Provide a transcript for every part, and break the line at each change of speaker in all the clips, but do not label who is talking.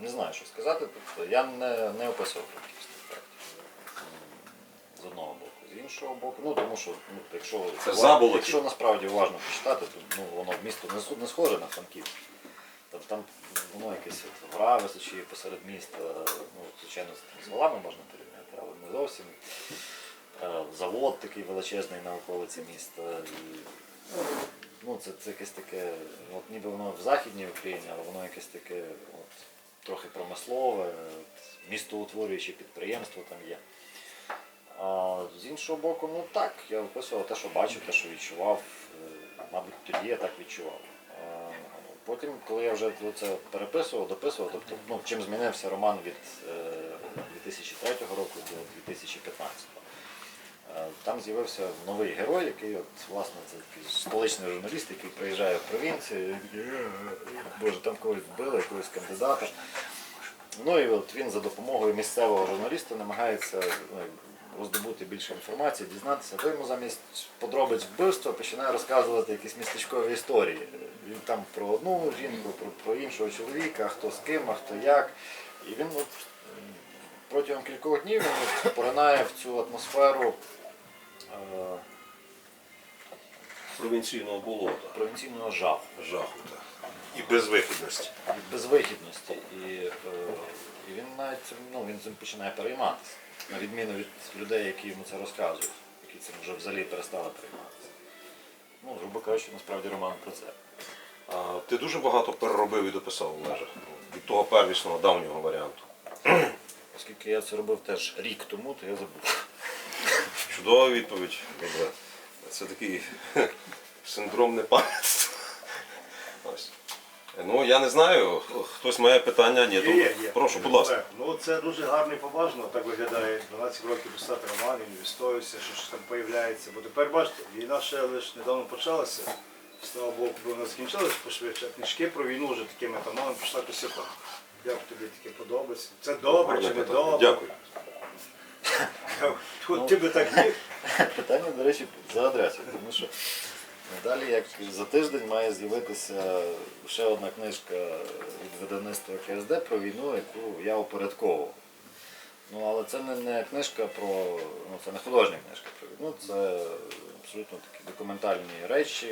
не знаю, що сказати. Тобто я не, не описував Франківськ насправді. З одного боку. З іншого боку, ну тому що ну, якщо,
Це заболоті.
якщо насправді уважно почитати, то ну, воно місто не, не схоже на Франківськ. Там, там воно якесь от гора височіє посеред міста. Ну, звичайно, з- валами можна порівняти, але не зовсім. Е, Завод такий величезний на околиці міста. І, ну, це, це якесь таке, от ніби воно в Західній Україні, але воно якесь таке от, трохи промислове, містоутворююче підприємство там є. А з іншого боку, ну так, я описував те, що бачив, те, що відчував. Е, Мабуть, тоді я так відчував. Потім, коли я вже це переписував, дописував, тобто ну, чим змінився роман від е, 2003 року до 2015. Е, Там з'явився новий герой, який, от, власне, це такий столичний журналіст, який приїжджає в провінцію, «Е, е, боже, там когось вбили, якогось кандидата. Ну і от він за допомогою місцевого журналіста намагається ну, роздобути більше інформації, дізнатися. То йому замість подробиць вбивства починає розказувати якісь містечкові історії. Він там про одну жінку, про, про іншого чоловіка, хто з ким, а хто як. І він от, протягом кількох днів він от поринає в цю атмосферу е,
Провінційного болота.
провінційного жаху.
Жаху, так. І безвихідності.
безвихідності. І, е, і він навіть цим, ну, він цим починає перейматися. На відміну від людей, які йому це розказують, які цим вже взагалі перестали перейматися. Ну, грубо кажучи, насправді роман про це.
А, ти дуже багато переробив і дописав Олеже. Від того первісного давнього варіанту.
Оскільки я це робив теж рік тому, то я забув.
Чудова відповідь. Добре. Це такий синдром непам'ятства. Ну, я не знаю, хтось має питання, ні,
Є, є, є.
прошу, будь ласка.
Ну це дуже гарно і поважно, так виглядає 12 років писати роман, він відстоюється, що щось там появляється. Бо тепер бачите, війна ще лише недавно почалася. Слава Богу, вона закінчилась пошвидше, а книжки про війну вже такими томами пішла косяка. Як тобі таке подобається? Це добре
Гарне
чи не
питання.
добре?
Дякую.
От ти би так міг.
Питання, до речі, за адресою, тому що далі, як за тиждень, має з'явитися ще одна книжка від видавництва КСД про війну, яку я упорядковував. Ну, але це не, не книжка про, ну це не художня книжка про війну, це абсолютно такі документальні речі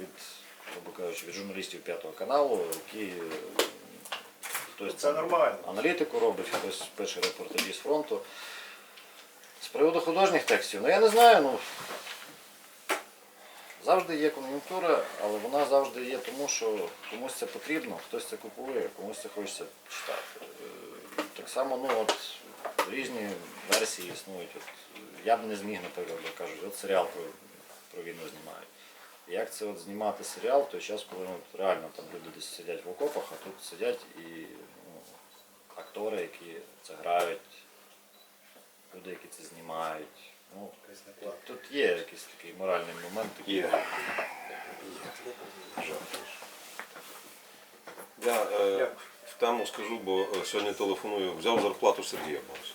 від, грубо кажучи, від журналістів п'ятого каналу, які хтось
Це нормально.
аналітику робить, хтось пише репортажі з фронту. З приводу художніх текстів, ну я не знаю, ну завжди є кон'юнктура, але вона завжди є тому, що комусь це потрібно, хтось це купує, комусь це хочеться читати. Е, Так само, ну от різні версії існують. От, я б не зміг, наприклад, кажуть, от серіал про, про війну знімають. Як це от знімати серіал в той час, коли ну, реально там люди десь сидять в окопах, а тут сидять і ну, актори, які це грають, люди, які це знімають. Ну, тут є якийсь такий моральний момент. такий.
Є. Я е, в тему скажу, бо е, сьогодні телефоную, взяв зарплату Сергія Борис.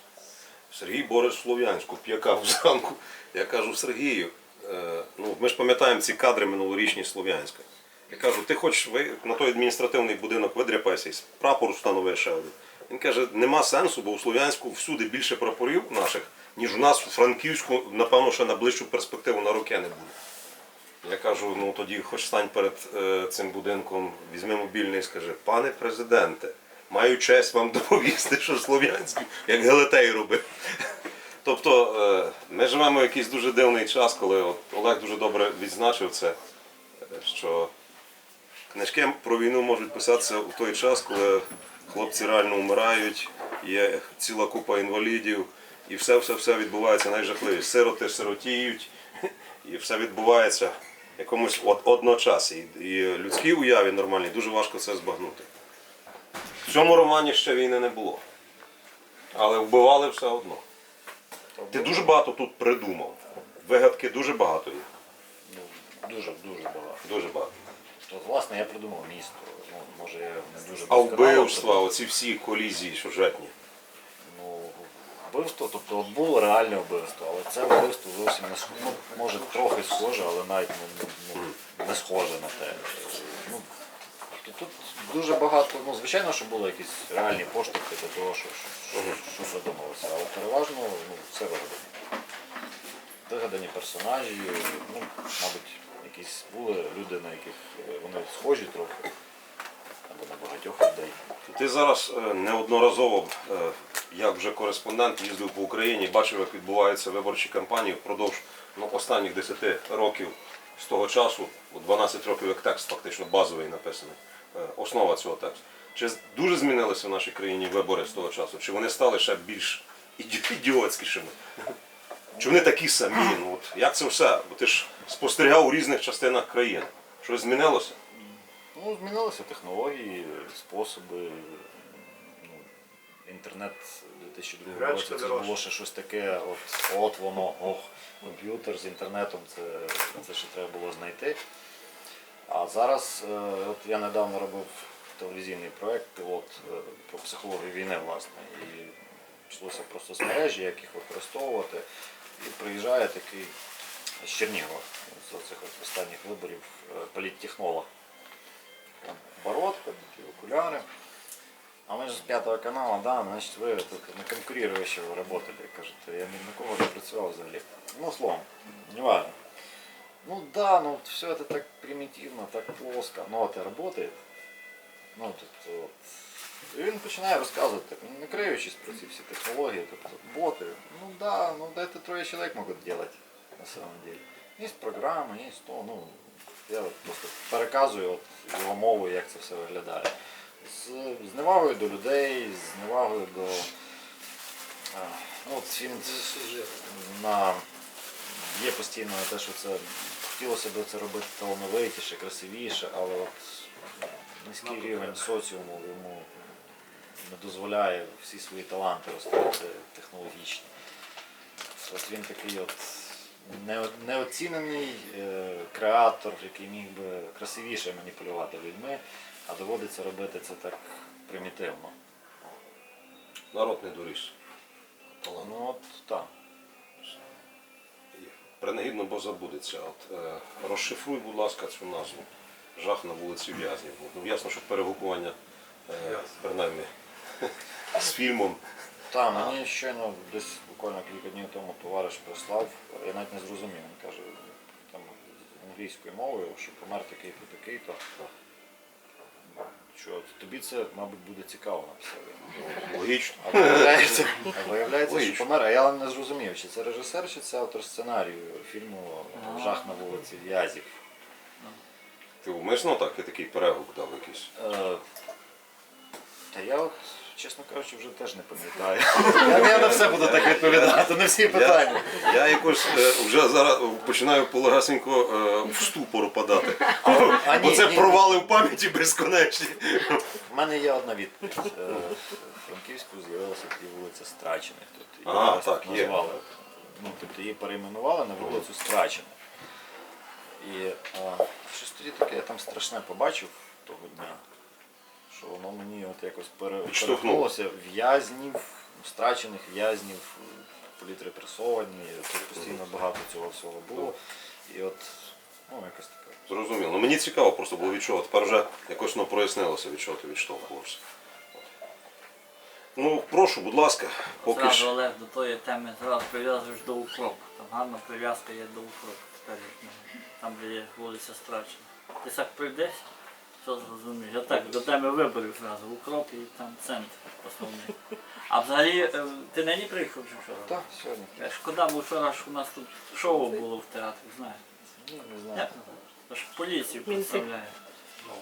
Сергій Борис в Слов'янську, п'якав зранку. Я кажу Сергію, е, ну ми ж пам'ятаємо ці кадри минулорічні Слов'янська. Я кажу, ти хочеш ви на той адміністративний будинок видряпайся і прапор встанови ще один. Він каже, нема сенсу, бо у Слов'янську всюди більше прапорів наших, ніж у нас у Франківську, напевно, ще на ближчу перспективу на роки не буде. Я кажу, ну тоді хоч стань перед е, цим будинком, візьми мобільний і скажи, пане президенте, маю честь вам доповісти, що Слов'янський, як Гелетей робив. Тобто е, ми живемо в якийсь дуже дивний час, коли от Олег дуже добре відзначив це, що книжки про війну можуть писатися в той час, коли хлопці реально вмирають, є ціла купа інвалідів, і все-все-все відбувається найжахливіше. Сироти сиротіють, і все відбувається якомусь одночасі. І, і людській уяві нормальній дуже важко це збагнути. В цьому романі ще війни не було. Але вбивали все одно. Ти дуже багато тут придумав. Вигадки дуже багато є.
Ну, дуже, дуже багато.
Дуже багато.
То, власне, я придумав місто. Ну, може, я не дуже
А
досконало
вбивства,
придумав.
оці всі колізії сюжетні.
Ну, вбивство, тобто от було реальне вбивство, але це вбивство зовсім не схоже. Ну, може трохи схоже, але навіть не, не, схоже на те. Ну, Тут дуже багато, ну звичайно, що були якісь реальні поштовхи до того, що, що, що, що задумалося, але переважно ну, все вигадано. Вигадані персонажі, ну, мабуть, якісь були люди, на яких е, вони схожі трохи, або на багатьох людей.
Ти зараз е, неодноразово, е, як вже кореспондент, їздив по Україні, бачив, як відбуваються виборчі кампанії впродовж ну, останніх 10 років з того часу, 12 років як текст фактично базовий написаний, е, основа цього тексту. Чи дуже змінилися в нашій країні вибори з того часу? Чи вони стали ще більш ідіотськішими? Чи вони такі самі? Ну, от, як це все? Бо ти ж спостерігав у різних частинах країни. Щось змінилося?
Ну, змінилися технології, способи. Інтернет у 2002 році це було ще щось таке, от, от воно, ох, комп'ютер з інтернетом, це, це ще треба було знайти. А зараз, е, от я недавно робив телевізійний проєкт, пілот е, про психологію війни, власне. І йшлося про соцмережі, як їх використовувати. І приїжджає такий з Чернігова, з цих от останніх виборів, е, політтехнолог. Там бородка, такі окуляри. А ми ж з п'ятого каналу, да, значить ви тут на конкурирующего работали. Кажете, я ні на кого не працював взагалі. Ну, словом, не важно. Ну да, ну вот все это так примитивно, так плоско, но это работает. Ну, тобто, от. І він починає розказувати, так, не криючись про ці всі технології, тобто боти. Ну да, ну да, это трое человек могут делать на самом деле. Є програми, є то, ну, я от просто переказую от його мовою, як це все виглядає. З, з невагою до людей, з невагою до. Ну, він на, є постійно те, що це хотілося б це робити талановитіше, красивіше, але от низький рівень соціуму йому не дозволяє всі свої таланти розкрити технологічні. От він такий от неоцінений е, креатор, який міг би красивіше маніпулювати людьми, а доводиться робити це так примітивно.
Народ не. Талант.
Ну от так.
Принагідно, бо забудеться. От, е, розшифруй, будь ласка, цю назву. Жах на вулиці в'язнів. Ну, ясно, що перегукування, е, принаймні, з фільмом.
Так, мені щойно десь буквально кілька днів тому товариш прислав, я навіть не зрозумів, він каже там англійською мовою, що помер такий-то, такий-то. Що тобі це, мабуть, буде цікаво написати.
Логічно.
А виявляється, а виявляється, що помер, а я не зрозумів, чи це режисер, чи це автор сценарію фільму Жах на вулиці В'язів.
Ти умисно так я такий перегук дав якийсь.
Е, Та я от, чесно кажучи, вже теж не пам'ятаю. Я, я на все буду так відповідати, на всі питання.
Я якось е, вже зараз починаю полегасенько е, в ступор падати.
а
Бо
ні,
це
ні.
провали в пам'яті безконечні.
В мене є одна відповідь. Е, В Франківську з'явилася тоді вулиця Страчених. Тут її
А,
раз
так, є.
назвали. Ну, тобто її перейменували на вулицю Страчених. І е, щось тоді таке я там страшне побачив того дня, що воно мені от якось пере,
Відштовхнуло.
перемкнулося в'язнів, страчених в'язнів, політрепресовані, тут постійно багато цього всього було. І от, ну, якось таке.
Зрозуміло. Ну мені цікаво просто було від чого. Тепер вже якось воно прояснилося, від чого ти відштовхувався. Ну, прошу, будь ласка, поки
Зразу
ж.
Олег до тої теми зразу прив'язуєш до укропу. Там гарна прив'язка є до укропу. Тепер, ну, Там, де є вулиця Страчена. Ти так прийдеш, що зрозумієш. Я так до теми виборів зразу. Укроп і там центр основний. А взагалі, е, ти нині приїхав чи вчора?
Так, сьогодні.
Е, Шкода, бо вчора ж у нас тут шоу було в театрі, знаєш.
Ну, не знаю.
Як називається? Тож поліцію представляє.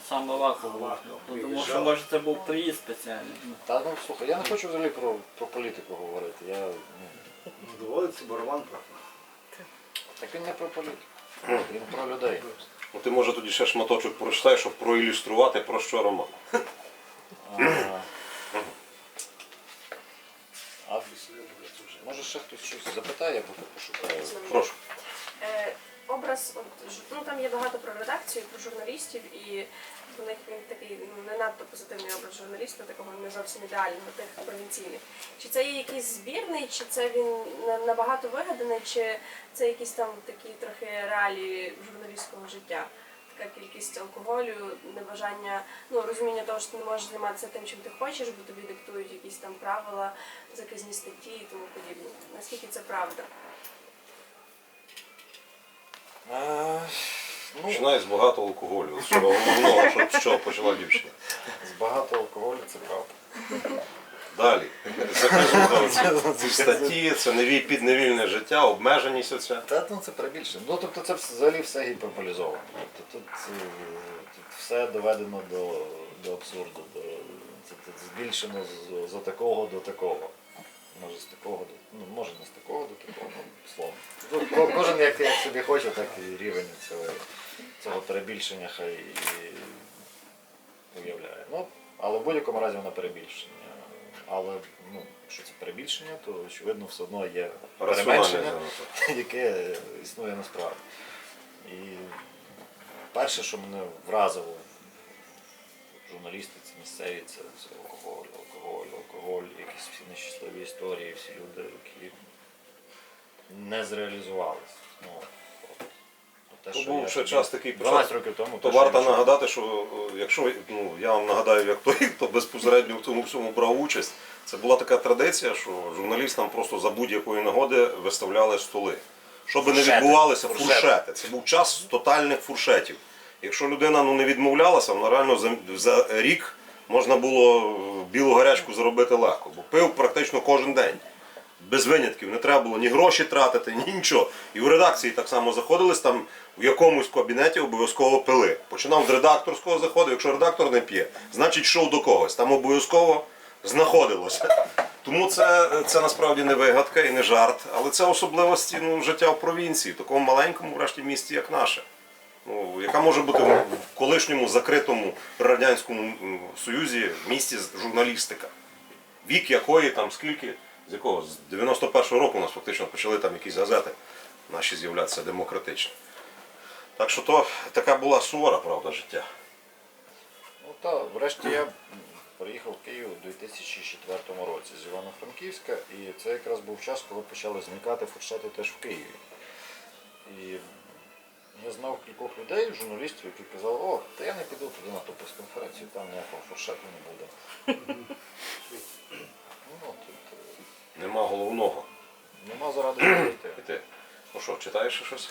Сам Аваков був. Ну, Тому що може це був приїзд спеціальний. Ну,
Та ну слухай, я не хочу взагалі про, про політику говорити. Я, ну,
доводиться барабан прахне.
так він не про політику. Він про людей.
Ну, ти може тоді ще шматочок прочитай, щоб проілюструвати про що роман.
А, може ще хтось щось запитає, я поки пошукаю.
Прошу.
Е, образ, от, ж- ну там є багато про редакцію, про журналістів, і в них він такий ну, не надто позитивний образ журналіста, такого не зовсім ідеального, тих провінційних. Чи це є якийсь збірний, чи це він на- набагато вигаданий, чи це якісь там такі трохи реалії журналістського життя? така кількість алкоголю, небажання, ну розуміння того, що ти не можеш займатися тим, чим ти хочеш, бо тобі диктують якісь там правила, заказні статті і тому подібне. Наскільки це правда?
Е, ну,
Починає з багато алкоголю. Головного, щоб з чого почала дівчина.
з багато алкоголю це правда.
Далі. Закажу ці статті, це неві підневільне життя, обмеженість оця.
Та ну це перебільшено. Ну тобто це взагалі все гіперболізовано. Тобто тут, е, тут все доведено до, до абсурду. До, це, це збільшено з, з такого до такого. Може з такого до ну може не з такого до такого, ну словом. Тут ко- кожен як, як собі хоче, так і рівень цього, цього перебільшення хай і уявляє. Ну, але в будь-якому разі воно перебільшення. Але ну, якщо це перебільшення, то очевидно все одно є переменшення яке існує насправді. І перше, що мене вразило в журналістиці місцеві, це, це алкоголь, алкоголь, алкоголь, якісь всі нещасливі історії, всі люди, які не зреалізувалися. Ну, те, що
був ще час такий
12 років тому.
То варто нагадати, що е, якщо ну, я вам нагадаю, як той, хто безпосередньо в цьому всьому брав участь, це була така традиція, що журналістам просто за будь-якої нагоди виставляли столи. Що би не
Фуршети.
відбувалося,
Фуршети.
Це був час тотальних фуршетів. Якщо людина ну, не відмовлялася, вона реально за, за рік можна було е, білу гарячку заробити легко, бо пив практично кожен день. Без винятків, не треба було ні гроші тратити, ні нічого. І в редакції так само заходились там в якомусь кабінеті обов'язково пили. Починав з редакторського заходу, якщо редактор не п'є, значить йшов до когось. Там обов'язково знаходилося. Тому це, це насправді не вигадка і не жарт, але це особливості ну, життя в провінції, в такому маленькому, врешті, місті, як наше. Ну, яка може бути в колишньому закритому радянському союзі місті журналістика вік якої там скільки, з якого? З 91-го року у нас фактично почали там якісь газети наші з'являтися демократичні. Так що то така була сувора, правда, життя.
Ну так, врешті я приїхав в Київ у 2004 році з Івано-Франківська, і це якраз був час, коли почали зникати фуршети теж в Києві. І я знав кількох людей, журналістів, які казали, о, та я не піду туди на ту прес-конференцію, там ніякого фуршету не буде. ну,
Нема головного.
нема заради йти.
Ну що, читаєш щось?